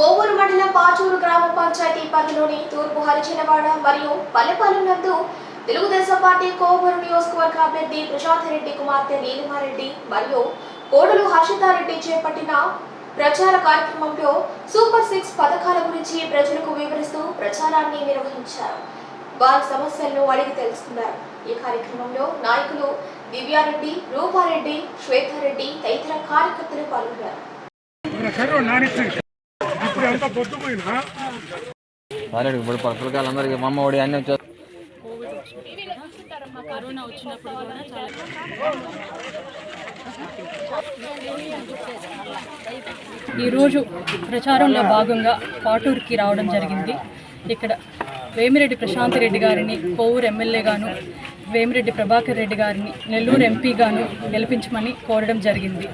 కోవూరు మండలం పాచూరు గ్రామ పంచాయతీ పరిధిలోని తూర్పు హరిచినవాడ మరియు పల్లెపాలెం నందు తెలుగుదేశం పార్టీ కోవూరు నియోజకవర్గ అభ్యర్థి ప్రశాంత్ రెడ్డి కుమార్తె నీలిమారెడ్డి మరియు కోడలు హర్షితారెడ్డి చేపట్టిన ప్రచార కార్యక్రమంలో సూపర్ సిక్స్ పథకాల గురించి ప్రజలకు వివరిస్తూ ప్రచారాన్ని నిర్వహించారు. వారి సమస్యలను అడిగి తెలుసుకున్నారు. ఈ కార్యక్రమంలో నాయకులు దివ్యారెడ్డి రూపారెడ్డి శ్వేతారెడ్డి తదితర కార్యకర్తలు పాల్గొన్నారు. సరే ఇప్పుడు పిల్లకాయలు అందరికి మా అమ్మ ఒడి అన్నీ వచ్చేస్తాయి కరోనా వచ్చినప్పుడు కూడా చాలా ఈరోజు ప్రచారంలో భాగంగా పాటూరుకి రావడం జరిగింది. ఇక్కడ వేమిరెడ్డి ప్రశాంత్ రెడ్డి గారిని కోవూరు ఎమ్మెల్యే గాను వేమిరెడ్డి ప్రభాకర్ రెడ్డి గారిని నెల్లూరు ఎంపీ గాను గెలిపించమని కోరడం జరిగింది.